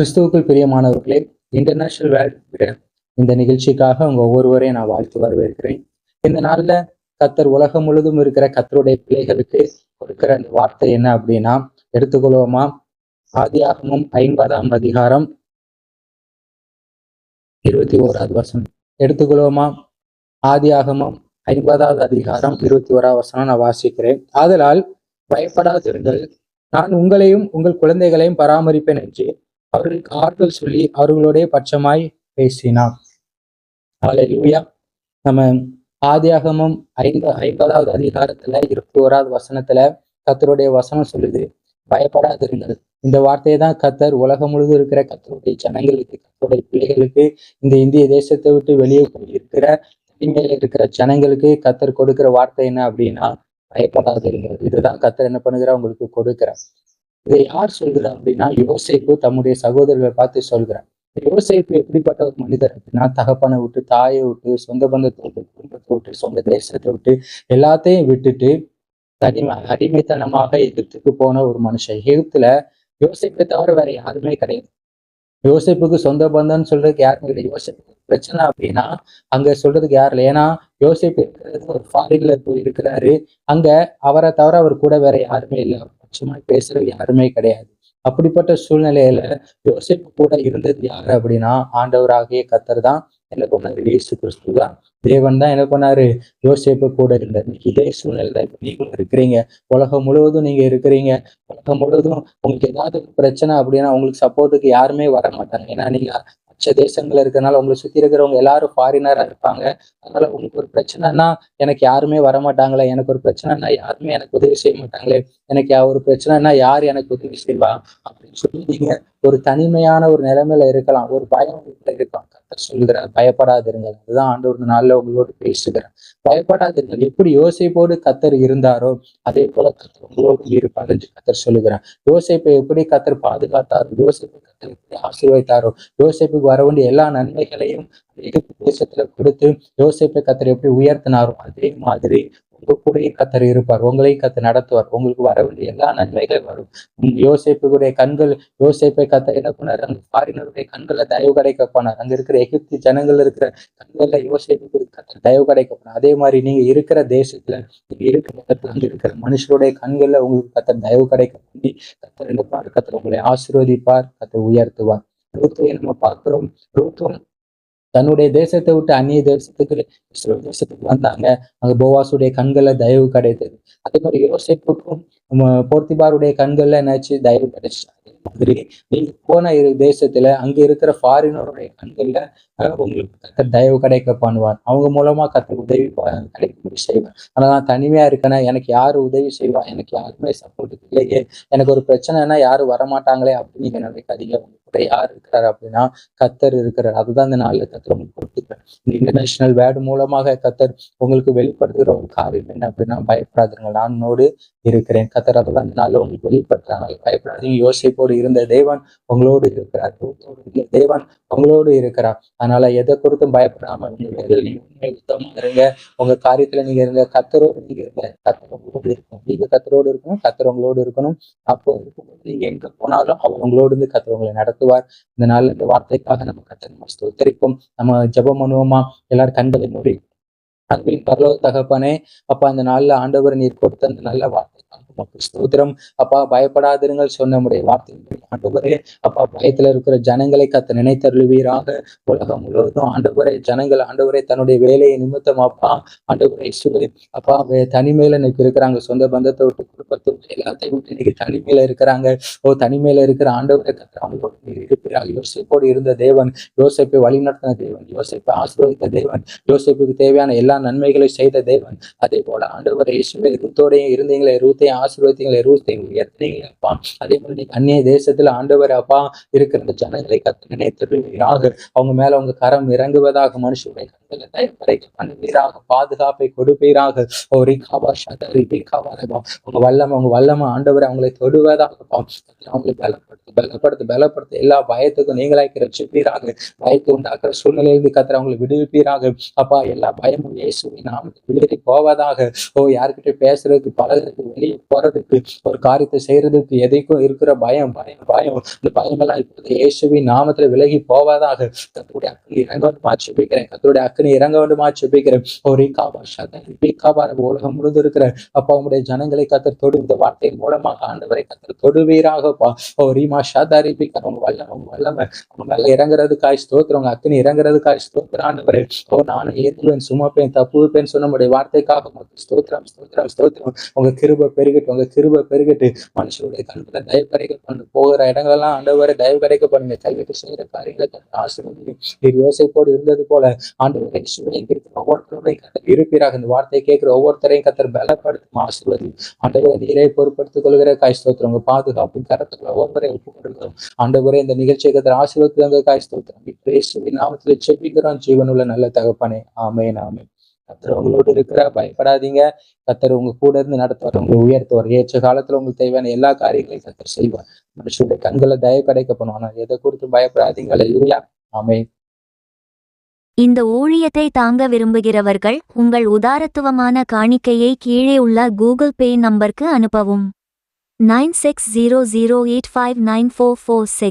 கிறிஸ்துவுக்குள் பிரியமானவர்களே international world இந்த நிகழ்ச்சிக்காக உங்க ஒவ்வொருவரையும் நான் வாழ்த்து வரவேற்கிறேன். இந்த நாள்ல கத்தர் உலகம் முழுதும் இருக்கிற கத்தருடைய பிள்ளைகளுக்கு கொடுக்கிற அந்த வார்த்தை என்ன அப்படின்னா எடுத்துக்கொள்வோமா? ஆதியாகமும் ஐம்பதாம் அதிகாரம் இருபத்தி ஓராவது வசனம். எடுத்துக்கொள்வோமா? ஆதியாகமும் ஐம்பதாவது அதிகாரம் இருபத்தி ஓராவது வசனம் நான் வாசிக்கிறேன். ஆதலால் பயப்படாதிருங்கள். நான் உங்களையும் உங்கள் குழந்தைகளையும் பராமரிப்பேன் என்று அவருக்கு ஆறுதல் சொல்லி அவர்களுடைய பட்சமாய் பேசினான் நம்ம ஆதியாகமும் ஐந்து ஐம்பதாவது அதிகாரத்துல இருபத்தி ஓராவது வசனத்துல கத்தருடைய வசனம் சொல்லுது. பயப்படாதிருங்கள். இந்த வார்த்தையை தான் கத்தர் உலகம் முழுவதும் இருக்கிற கத்தருடைய ஜனங்களுக்கு கத்தருடைய பிள்ளைகளுக்கு இந்த இந்திய தேசத்தை விட்டு வெளியே போயிருக்கிற தனிமையில இருக்கிற ஜனங்களுக்கு கத்தர் கொடுக்கிற வார்த்தை என்ன அப்படின்னா பயப்படாதிருங்கள். இதுதான் கத்தர் என்ன பண்ணுகிற உங்களுக்கு கொடுக்கிறார். இதை யார் சொல்கிறார் அப்படின்னா யோசேப்பு தம்முடைய சகோதரர்களை பார்த்து சொல்கிறார். யோசேப்பு எப்படிப்பட்ட ஒரு மனிதர் அப்படின்னா தகப்பனை விட்டு தாயை விட்டு சொந்த பந்தத்தை விட்டு குடும்பத்தை விட்டு சொந்த தேசத்தை விட்டு எல்லாத்தையும் விட்டுட்டு தனிமை அடிமைத்தனமாக எகிப்துக்கு போன ஒரு மனுஷன். எகிப்துல யோசிப்பை தவிர வேற யாருமே கிடையாது. யோசிப்புக்கு சொந்த பந்தம்னு சொல்றதுக்கு யாருமே கிடையாது. யோசிப்பு பிரச்சனை அப்படின்னா அங்க சொல்றதுக்கு யார் இல்லை. ஏன்னா யோசிப்பு இருக்கிறது ஒரு ஃபாரின்ல போய் இருக்கிறாரு. அங்க அவரை தவிர அவர் கூட வேற யாருமே இல்லை. பட்சமா பேசுறது யாருமே கிடையாது. அப்படிப்பட்ட சூழ்நிலையில யோசிப்பு கூட இருந்தது யாரு அப்படின்னா ஆண்டவராகிய கத்தர் தான் என்ன பண்ணாரு? இயேசு கிறிஸ்து தான். தேவன் தான் என்ன பண்ணாரு? யோசிப்பு கூட இருந்தார் இதே சூழ்நிலை தான். நீங்களும் இருக்கிறீங்க. உலகம் முழுவதும் நீங்க இருக்கிறீங்க. உலகம் முழுவதும் உங்களுக்கு ஏதாவது பிரச்சனை அப்படின்னா உங்களுக்கு சப்போர்ட்டுக்கு யாருமே வர மாட்டாங்க. ஏன்னா நீங்க தேசங்கள்ல இருக்கிறனால உங்களை சுத்தி இருக்கிறவங்க எல்லாரும் ஃபாரினரா இருப்பாங்க. அதனால உங்களுக்கு ஒரு பிரச்சனைனா எனக்கு யாருமே வர மாட்டாங்களே எனக்கு ஒரு பிரச்சனைனா யாருமே எனக்கு உதவி செய்ய மாட்டாங்களே எனக்கு ஒரு பிரச்சனைனா யார் எனக்கு உதவி செய்வா? அப்படின்னு சொல்லி நீங்க ஒரு தனிமையான ஒரு நிலைமையில இருக்கலாம். ஒரு பயம் இருக்கலாம். கத்தர் பயப்படாதிருங்கள். அதுதான் ஆண்டவர் நாள்ல உங்களோடு பேசுகிறார். பயப்படாதிருங்கள். எப்படி யோசிப்போடு கத்தர் இருந்தாரோ அதே போல கத்தர் உங்களோடு இருப்பார் என்று கத்தர் சொல்லுகிறார். யோசிப்பை எப்படி கத்தர் பாதுகாத்தாரோ யோசிப்பை கத்தர் எப்படி ஆசீர்வதித்தாரோ யோசிப்புக்கு வர வேண்டிய எல்லா நன்மைகளையும் எகிப்து தேசத்துல கொடுத்து யோசிப்பை கத்தர் எப்படி உயர்த்தினாரோ அதே மாதிரி உங்க கூடயே கத்தர் இருப்பார் உங்களை கத்தர் நடத்துவார். உங்களுக்கு வர வேண்டிய எல்லா நன்மைகளும் வரும். யோசிப்புடைய கண்கள் யோசிப்பை கத்த என்ன பண்ணார் அங்க ஃபாரினருடைய கண்களை தயவு கிடைக்க போனார். அங்க இருக்கிற எகிப்து ஜனங்கள் இருக்கிற கண்கள்ல யோசிப்பு கத்தர் தயவு கிடைக்க போனார். அதே மாதிரி நீங்க இருக்கிற தேசத்துல நீங்க இருக்கிற இடத்துல அங்க இருக்கிற மனுஷருடைய கண்கள்ல உங்களுக்கு கத்தர் தயவு கிடைக்க பண்ணி கத்தர் எடுப்பார் கத்தர் உங்களை ஆசீர்வதிப்பார் கத்தர் உயர்த்துவார். ரூத்தையை நம்ம பார்க்கிறோம். ரூத்தும் தன்னுடைய தேசத்தை விட்டு அந்நிய தேசத்துக்கு தேசத்துக்கு வந்தாங்க. அங்க போவாசுடைய கண்களை தயவு கிடைத்தது. அதே மாதிரி யோசிப்புக்கும் போர்த்திபாருடைய கண்கள்ல என்னாச்சு? தயவு கிடைச்சாங்க மாதிரி நீங்க போன இரு தேசத்துல அங்க இருக்கிற ஃபாரினருடைய கண்கள்ல உங்களுக்கு கத்தர் தயவு கிடைக்க பண்ணுவார். அவங்க மூலமா கத்தர் உதவி கிடைக்க செய்வார். ஆனா நான் தனிமையா இருக்கேன்னா எனக்கு யாரு உதவி செய்வா? எனக்கு யாருமே சப்போர்ட் இல்லையே. எனக்கு ஒரு பிரச்சனைனா யாரும் வரமாட்டாங்களே அப்படின்னு நீங்க நினைக்காதீங்க. உங்க கூட யார் இருக்கிறார் அப்படின்னா கத்தர் இருக்கிறார். அதுதான் இந்த நாள்ல கத்தர் உங்களுக்கு கொடுத்துருக்காரு. இந்த இன்டர்நேஷனல் வேர்டு மூலமாக கத்தர் உங்களுக்கு வெளிப்படுத்துகிற ஒரு காரியம் என்ன அப்படின்னா பயப்படாதீங்க நான் உன்னோடு இருக்கிறேன். கத்தர் அதை தான் இந்த நாளில் உங்களுக்கு வெளிப்படுத்துறாங்க பயப்படாதீங்க. யோசிப்போடு உங்களோடு இருந்த தேவன் உங்களோடு இருக்கிறார். தேவன் உங்களோடு இருக்கிறார். அதனால எதை குறித்தும் பயப்படாம இருங்க. உங்க காரியத்துல நீங்க இருங்க. கத்தரோடு நீங்க இருங்க. கத்தரோடு இருக்கணும். நீங்க கத்தரோடு இருக்கணும். கத்தர் உங்களோடு இருக்கணும். அப்போ இருக்கும்போது நீங்க எங்க போனாலும் அவர் உங்களோடு இருந்து கத்தர் உங்களை நடத்துவார். இந்த நாள் இந்த வார்த்தைக்காக நம்ம கத்தர் நம்ம ஸ்தோத்தரிப்போம். நம்ம ஜபம் பண்ணுவோமா? எல்லாரும் கண்களை மூடி. அன்பின் பரலோக தகப்பனே அப்பா அந்த நாள்ல ஆண்டவர் நீர் கொடுத்த அந்த நல்ல வார்த்தை உமக்கு ஸ்தோத்திரம். அப்பா பயப்படாதிருங்கள். சொன்ன முடைய வார்த்தைகள் ஆண்டவரே அப்பா பயத்துல இருக்கிற ஜனங்களை கத்த நினைத்தருளுவீராக. உலகம் முழுவதும் ஆண்டவரே ஜனங்கள் ஆண்டவரே தன்னுடைய வேலையை நிமித்தம் அப்பா ஆண்டவரே இயேசுவே. அப்பா தனிமையில இன்னைக்கு இருக்கிறாங்க. சொந்த பந்தத்தை விட்டு குடும்பத்தை விட்டு எல்லாத்தையும் விட்டு இன்னைக்கு தனிமையில இருக்கிறாங்க. ஓ தனிமையில இருக்கிற ஆண்டவரை கத்த அவங்களோட நீர் இருக்கிறாங்க யோசிப்போடு இருந்த தேவன் யோசிப்பை வழிநடத்தின தேவன் யோசிப்பை ஆசீர்வதித்த தேவன் யோசிப்புக்கு தேவையான எல்லா நன்மைகளையும் செய்த தேவன். அதே போல ஆண்டவரை இயேசுவை ருத்தோடையும் இருந்தீங்களே ரூத்தையும் ஆசீர்வதித்தீங்களே ரூத்தையும் உயர்த்தினீங்களே அப்பா? அதே மாதிரி நீங்க அந்நிய தேசத்துல ஆண்டவர் அப்பா இருக்கிற அந்த ஜனங்களை கத்தனை நினைத்தருவீராக அவங்க மேல அவங்க கரம் இறங்குவதாக மனுஷனுடைய பண்ணுவீராக பாதுகாப்பை கொடுப்பீராக. ஓ ரிகாபா ஷதரி ரிகாபா உங்க வல்லமை உங்க வல்லமை ஆண்டவரை அவங்களை தொடுவதாக அவங்களை பலப்படுத்து பலப்படுத்து பலப்படுத்து. எல்லா பயத்துக்கும் நீங்களாக்கி ரட்சிப்பீராக பயத்தை உண்டாக்குற சூழ்நிலையிலிருந்து கத்திர அவங்களை விடுவிப்பீராக. அப்பா எல்லா பயமும் இயேசுவை நாம விடுதலை போவதாக. ஓ யார்கிட்ட பேசுறதுக்கு பழகிறதுக்கு வெளியே போறதுக்கு ஒரு காரியத்தை செய்யறதுக்கு எதைக்கும் இருக்கிற பயம் பயம் பயம். இந்த பயமெல்லாம் இப்போது இயேசுவின் நாமத்துல விலகி போவதாக. கத்தருடைய அக்கறை இறங்க வந்து மாற்றிப்பிக்கிறேன் கத்தருடைய அக்கறை இறங்க வேண்டுமா மாற்றிப்பிக்கிறேன் ஓ ரீகாபா ஷதரி ரிகாபா உலகம் முழுது இருக்கிற அப்பா உங்களுடைய ஜனங்களை கத்தர் தொடு இந்த வார்த்தை மூலமாக ஆண்டவரை கத்தர் தொடுவீராகப்பா. ஓ ரீமா ஷாதாரி பிக்கர் உங்க வல்லமை உங்க வல்லமை. உங்க மேல இறங்குறதுக்காய் ஸ்தோத்திரம். அத்தனை இறங்குறதுக்காய் ஸ்தோத்திரம் ஆண்டவரே. ஓ நான் ஏற்றுவேன் சுமப்பேன் தப்புவேன் சொன்ன உங்களுடைய வார்த்தைக்காக உங்களுக்கு ஸ்தோத்திரம் ஸ்தோத்திரம் ஸ்தோத்திரம். உங்க கிருப பெருகட்டு உங்க கிருப பெருகட்டு. மனுஷருடைய கண்களை தயவு கிடைக்க பண்ணு. போகிற இடங்கள்லாம் ஆண்டவரை தயவு கிடைக்க பண்ணுங்க. கைவிட்டு செய்யற காரியங்களை ஆசிரியர் யோசிப்போடு இருந்தது போல ஆண்டவரை சுவையை ஒவ்வொருத்தரையும் கத்தர் இருப்பீராக. இந்த வார்த்தையை கேட்கிற ஒவ்வொருத்தரையும் கத்தர் பலப்படுத்தும் ஆசிர்வதி ஆண்டவரை நீரை பொறுப்படுத்திக் கொள்கிற காய் உங்க பாதுகாப்பு கரத்துல ஒவ்வொருவரை ஒப்புக்கொள்கிறோம். ஆண்டவரை இந்த நிகழ்ச்சியை கத்தர் ஆசீர்வதிங்க காய் ஸ்தோத்திரம் நாமத்துல செப்பிக்கிறோம் ஜீவனுள்ள நல்ல தகப்பனே. ஆமென் ஆமென். கத்தர் உங்களோடு இருக்கிற பயப்படாதீங்க. கத்தர் உங்க கூட இருந்து நடத்துவார். உங்களை உயர்த்துவார். ஏற்ற காலத்துல உங்களுக்கு தேவையான எல்லா காரியங்களையும் கத்தர் செய்வார். மனுஷனுடைய கண்களை தயவு கிடைக்க எதை குறித்து பயப்படாதீங்க. இல்லையா ஆமென். இந்த ஊழியத்தை தாங்க விரும்புகிறவர்கள் உங்கள் உதாரத்துவமான காணிக்கையை கீழே உள்ள கூகுள் பே நம்பருக்கு அனுப்பவும். Nine six zero zero eight five nine four four six.